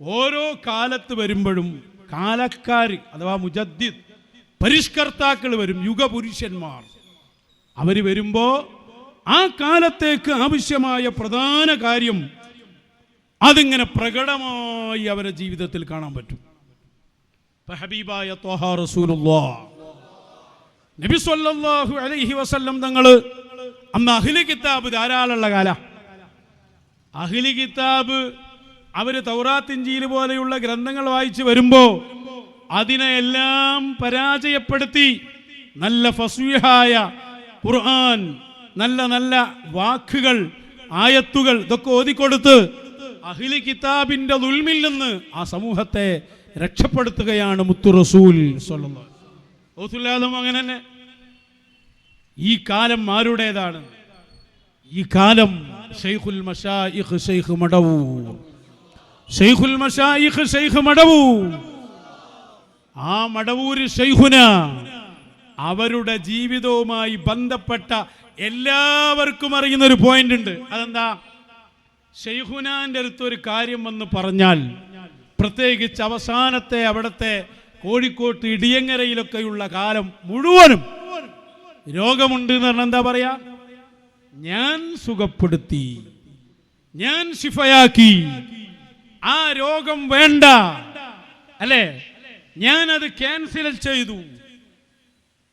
ഓരോ കാലത്ത് വരുമ്പോഴും കാലക്കാർ അഥവാ മുജദ്ദിദ് പരിഷ്കർത്താക്കൾ വരും യുഗപുരുഷന്മാർ. അവർ വരുമ്പോൾ ആ കാലത്തേക്ക് ആവശ്യമായ പ്രധാന കാര്യം അതിങ്ങനെ പ്രകടമായി അവരുടെ ജീവിതത്തിൽ കാണാൻ പറ്റും. ഹബീബായ നബി അലൈഹി വസല്ലം തങ്ങൾ അന്ന് അഖിലി കിതാബ് ധാരാളമുള്ള കാല. അഖിലി കിതാബ് അവർ തൗറാത്ത് ഇഞ്ചീൽ പോലെയുള്ള ഗ്രന്ഥങ്ങൾ വായിച്ചു വരുമ്പോ അതിനെ എല്ലാം പരാജയപ്പെടുത്തി നല്ല ഫസ്വിഹായ ഖുർആൻ നല്ല നല്ല വാക്കുകൾ ആയത്തുകൾ ഇതൊക്കെ ഓതിക്കൊടുത്ത് അഹ്ലി കിതാബിന്റെ ദുൽമിൽ നിന്ന് ആ സമൂഹത്തെ രക്ഷപ്പെടുത്തുകയാണ് മുത്തു റസൂൽ അങ്ങനെ തന്നെ. ഈ കാലം ആരുടേതാണ്? ഈ കാലം ഷെയ്ഖുൽ മഷായിഖ് ഷെയ്ഖ് മടവൂർ. ഷെയ്ഖുൽ മഷായിഖ് ഷെയ്ഖ് മടവൂർ ആ മടവൂര് ഷെയ്ഖുന അവരുടെ ജീവിതവുമായി ബന്ധപ്പെട്ട എല്ലാവർക്കും അറിയുന്ന ഒരു പോയിന്റ് ഉണ്ട്. അതെന്താ? ഷെയ്ഖുനാന്റെ അടുത്ത് ഒരു കാര്യം വന്ന് പറഞ്ഞാൽ പ്രത്യേകിച്ച് അവസാനത്തെ അവിടുത്തെ കോഴിക്കോട്ട് ഇടിയങ്ങരയിലൊക്കെയുള്ള കാലം മുഴുവനും രോഗമുണ്ട് എന്ന് പറഞ്ഞാൽ എന്താ പറയാ? ഞാൻ സുഖപ്പെടുത്തി ഞാൻ ശിഫയാക്കി ആ രോഗം വേണ്ട. അല്ലേ? ഞാൻ അത് ക്യാൻസൽ ചെയ്തു.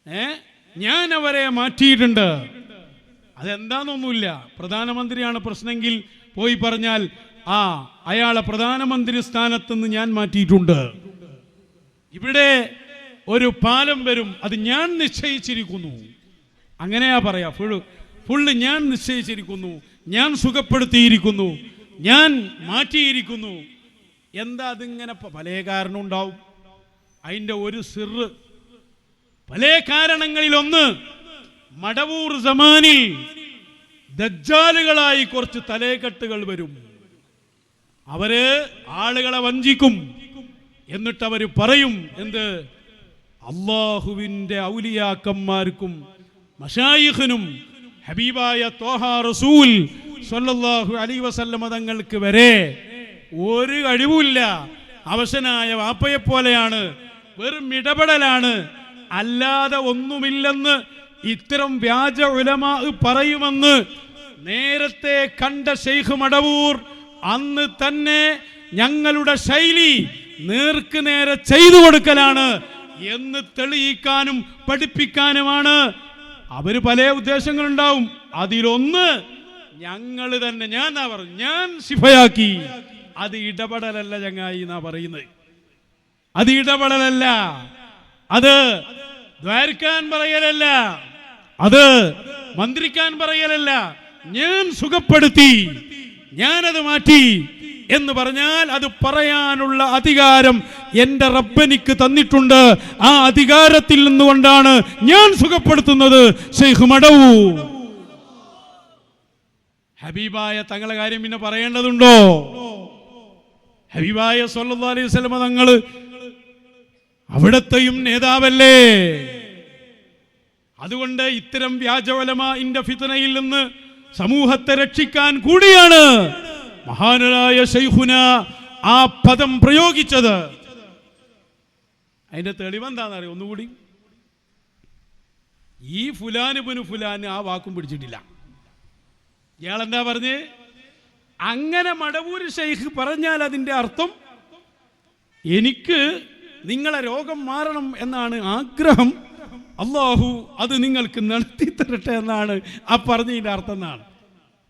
ഏ? ഞാൻ അവരെ മാറ്റിയിട്ടുണ്ട്. അതെന്താന്നൊന്നുമില്ല. പ്രധാനമന്ത്രിയാണ് പ്രശ്നമെങ്കിൽ പോയി പറഞ്ഞാൽ ആ അയാളെ പ്രധാനമന്ത്രി സ്ഥാനത്ത് നിന്ന് ഞാൻ മാറ്റിയിട്ടുണ്ട്. ഇവിടെ ഒരു പാലം വരും. അത് ഞാൻ നിശ്ചയിച്ചിരിക്കുന്നു. അങ്ങനെയാ പറയാ. ഫുള്ള് ഫുള്ള് ഞാൻ നിശ്ചയിച്ചിരിക്കുന്നു. ഞാൻ സുഖപ്പെടുത്തിയിരിക്കുന്നു. ഞാൻ മാറ്റിയിരിക്കുന്നു. എന്താ അതിങ്ങനെ പല കാരണം ഉണ്ടാവും. അതിന്റെ ഒരു സിറ്. പല കാരണങ്ങളിലൊന്ന് മടവൂർ സമാനിൽ ദജ്ജാലുകളായി കുറച്ച് തലേക്കെട്ടുകൾ വരും. അവർ ആളുകളെ വഞ്ചിക്കും. എന്നിട്ട് അവർ പറയും എന്ത്? അള്ളാഹുവിന്റെ ഔലിയാക്കന്മാർക്കും മഷായിഖിനും ഹബീബായ തോഹ റസൂൽ സ്വല്ലല്ലാഹു അലി വസല്ലമ തങ്ങൾക്ക് വരെ ഒരു കഴിവുമില്ല. അവശനായ വാപ്പയെ പോലെയാണ് വെറും ഇടപെടലാണ് അല്ലാതെ ഒന്നുമില്ലെന്ന് ഇത്തരം വ്യാജ ഉലമാ പറയുമെന്ന് നേരത്തെ കണ്ട ഷെയ്ഖ് മടവൂർ അന്ന് തന്നെ ഞങ്ങളുടെ ശൈലി നേർക്ക് നേരെ ചെയ്തു കൊടുക്കലാണ് എന്ന് തെളിയിക്കാനും പഠിപ്പിക്കാനുമാണ്. അവർ പല ഉദ്ദേശങ്ങളുണ്ടാവും. അതിലൊന്ന് ഞങ്ങൾ തന്നെ ഞാൻ എന്നാ പറഞ്ഞു ഞാൻ ശിഫയാക്കി. അത് ഇടപെടലല്ല ചങ്ങായി എന്നാ പറയുന്നത്. അത് ഇടപെടലല്ല. അത് ദ്വാരക്കാൻ പറയലല്ല. അത് മന്ത്രിക്കാൻ പറയലല്ല. ഞാൻ സുഖപ്പെടുത്തി ഞാനത് മാറ്റി എന്ന് പറഞ്ഞാൽ അത് പറയാനുള്ള അധികാരം എന്റെ റബ്ബനിക്ക് തന്നിട്ടുണ്ട്. ആ അധികാരത്തിൽ നിന്നുകൊണ്ടാണ് ഞാൻ സുഖപ്പെടുത്തുന്നത്. ഷെയ്ഖ് മടവൂ ഹബീബായ തങ്ങളെ കാര്യം പിന്നെ പറയേണ്ടതുണ്ടോ? ഹബീബായ സല്ലല്ലാഹു അലൈഹി സ്വലമ തങ്ങൾ അവിടത്തെയും നേതാവല്ലേ? അതുകൊണ്ട് ഇത്തരം വ്യാജവലമാന്റെ ഫിത്തനയിൽ നിന്ന് സമൂഹത്തെ രക്ഷിക്കാൻ കൂടിയാണ് മഹാനായ ഷെയ്ഖുന ആ പദം പ്രയോഗിച്ചത്. അതിന്റെ തെളിവെന്താണെന്നറിയോ ഒന്നുകൂടി. ഈ ഫുലാന് പുനു ഫുലാന് ആ വാക്കും പിടിച്ചിട്ടില്ല. ഇയാളെന്താ പറഞ്ഞ്? അങ്ങനെ മടവൂര് ഷെയ്ഖ് പറഞ്ഞാൽ അതിന്റെ അർത്ഥം എനിക്ക് നിങ്ങളെ രോഗം മാറണം എന്നാണ് ആഗ്രഹം. അള്ളാഹു അത് നിങ്ങൾക്ക് നടത്തി തരട്ടെ എന്നാണ് ആ പറഞ്ഞതിന്റെ അർത്ഥം എന്നാണ്.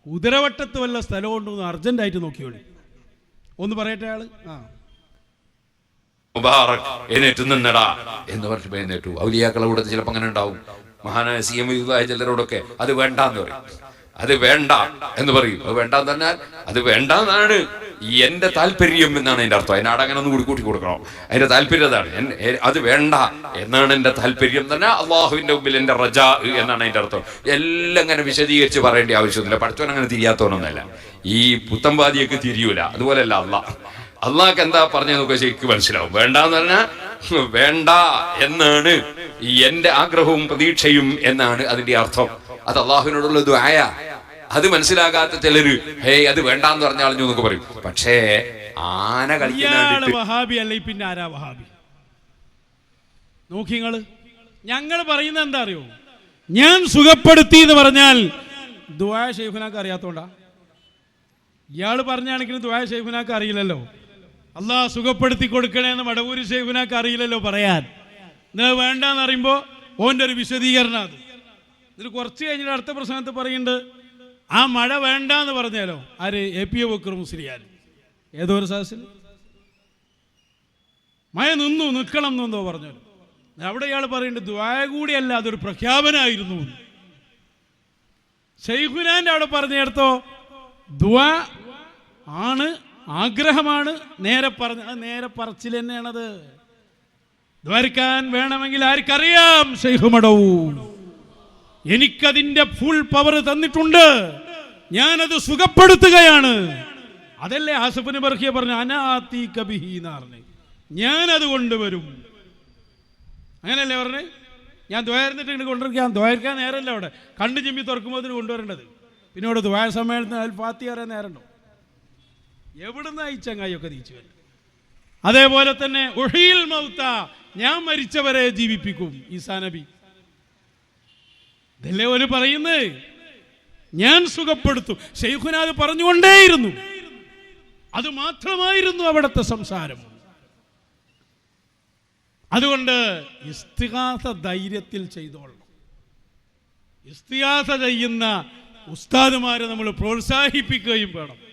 കുതിരവട്ടത്ത് വല്ല സ്ഥലമുണ്ടോ എന്ന് അർജന്റായിട്ട് നോക്കിയോളി. ഒന്ന് പറയട്ടെ ആൾ. ആ. മുബാറക് എന്ന് എഴുന്നേറ്റു. ഔലിയാക്കളെ കൂടെ ചിലപ്പോ അങ്ങനെ ഉണ്ടാവും. മഹാനായ സി എം ചിലരോടൊക്കെ അത് വേണ്ടെന്ന് പറയും. അത് വേണ്ട എന്ന് പറയും. അത് വേണ്ട എന്ന് പറഞ്ഞാൽ അത് വേണ്ട എന്നാണ് എന്റെ താല്പര്യം എന്നാണ് എന്റെ അർത്ഥം. അതിനാട് അങ്ങനെ ഒന്ന് കൂടി കൂട്ടി കൊടുക്കണം. അതിന്റെ താല്പര്യം അതാണ്. അത് വേണ്ട എന്നാണ് എന്റെ താല്പര്യം പറഞ്ഞാൽ അള്ളാഹുവിന്റെ മുമ്പിൽ എന്റെ റജ എന്നാണ് അതിന്റെ അർത്ഥം. എല്ലാം അങ്ങനെ വിശദീകരിച്ച് പറയേണ്ട ആവശ്യമൊന്നുമില്ല. പഠിച്ചവൻ അങ്ങനെ തിരിയാത്തവനൊന്നല്ല ഈ പുത്തമ്പാതിയൊക്കെ തിരിയൂല. അതുപോലെയല്ല അള്ളാഹ് എന്താ പറഞ്ഞു നോക്കുക ശരിക്കും മനസ്സിലാവും. വേണ്ട എന്ന് പറഞ്ഞാൽ വേണ്ട എന്നാണ് എന്റെ ആഗ്രഹവും പ്രതീക്ഷയും എന്നാണ് അതിന്റെ അർത്ഥം. അത് അള്ളാഹുവിനോടുള്ള ദ്വായ അത് മനസ്സിലാകാത്ത ചിലര് ഹേയ് അത് വേണ്ടാന്ന് പറഞ്ഞാളഞ്ഞു എന്നൊക്കെ പറയും. പക്ഷേ ആന കളിക്കുന്ന വഹാബി അല്ലെ പിന്നെ ആരാ വഹാബി? നോക്കിങ്ങൾ ഞങ്ങൾ പറയുന്നത് എന്താ അറിയോ? ഞാൻ സുഖപ്പെടുത്തി എന്ന് പറഞ്ഞാൽ ദുആ ഷെയ്ഖുനാക്ക് അറിയാത്തോണ്ടാ. ഇയാൾ പറഞ്ഞാണെങ്കിലും ദുആ ഷെയ്ഖുനാക്ക് അറിയില്ലല്ലോ. അള്ളാഹ് സുഖപ്പെടുത്തി കൊടുക്കണേന്ന് മടവൂര് ഷെയ്ഖുനാക്ക് അറിയില്ലല്ലോ പറയാൻ. വേണ്ടാന്ന് പറയുമ്പോൾ ഓന്റെ ഒരു വിശദീകരണം അത്. ഇതിൽ കുറച്ച് കഴിഞ്ഞിട്ട് അടുത്ത പ്രസംഗത്ത് പറയുന്നുണ്ട് ആ മഴ വേണ്ട എന്ന് പറഞ്ഞാലോ? ആര്? A P A Bakkar Musliyar ഏതോ ഒരു സദസ്സിൽ മഴ നിന്നു നിൽക്കണം എന്നോ പറഞ്ഞു അവിടെ ഇയാൾ പറയുന്നുണ്ട് ദ്വായ കൂടിയല്ല അതൊരു പ്രഖ്യാപനമായിരുന്നു ഷെയ്ഖുലാന്റെ അവിടെ പറഞ്ഞെടുത്തോ ദ്വാ ആണ് ആഗ്രഹമാണ്. നേരെ പറഞ്ഞ അത് നേരെ പറച്ചിൽ തന്നെയാണത്. ദ്വാരിക്കാൻ വേണമെങ്കിൽ ആർക്കറിയാം ഷെയ്ഖ് മടവൂ എനിക്കതിന്റെ ഫുൾ പവർ തന്നിട്ടുണ്ട്. ഞാനത് സുഖപ്പെടുത്തുകയാണ്. അതല്ലേ ആസഫിന് ബർഹിയ പറഞ്ഞു അനാത്തി കബിഹി പറഞ്ഞു. ഞാനത് കൊണ്ടുവരും. അങ്ങനല്ലേ പറഞ്ഞേ? ഞാൻ ദ്വയർന്നിട്ട് ഇങ്ങോട്ട് ഞാൻ ദ്വയർക്കാൻ നേരമല്ല അവിടെ. കണ്ണു ചിമ്മി തുറക്കുമ്പോൾ അതിന് കൊണ്ടുവരേണ്ടത്. പിന്നെ അവിടെ ദ്വയ സമ്മേളനത്തിന് അതിൽ ഫാത്തി അറിയാൻ നേരമുണ്ടോ? എവിടുന്ന് ഈ ചങ്ങായിയൊക്കെ തിരിച്ചു വരും അതേപോലെ തന്നെ ഒഴിയിൽ മൗത്ത ഞാൻ മരിച്ചവരെ ജീവിപ്പിക്കും ഈസാ നബി. ഇതല്ലേ ഒരു പറയുന്നേ? ഞാൻ സുഖപ്പെടുത്തും. ഷെയ്ഖുനാഥ് പറഞ്ഞുകൊണ്ടേയിരുന്നു. അത് മാത്രമായിരുന്നു അവിടുത്തെ സംസാരം. അതുകൊണ്ട് ഇസ്തിഹാസ ധൈര്യത്തിൽ ചെയ്തോളണം. ഇസ്തിഹാസ ചെയ്യുന്ന ഉസ്താദുമാരെ നമ്മൾ പ്രോത്സാഹിപ്പിക്കുകയും വേണം.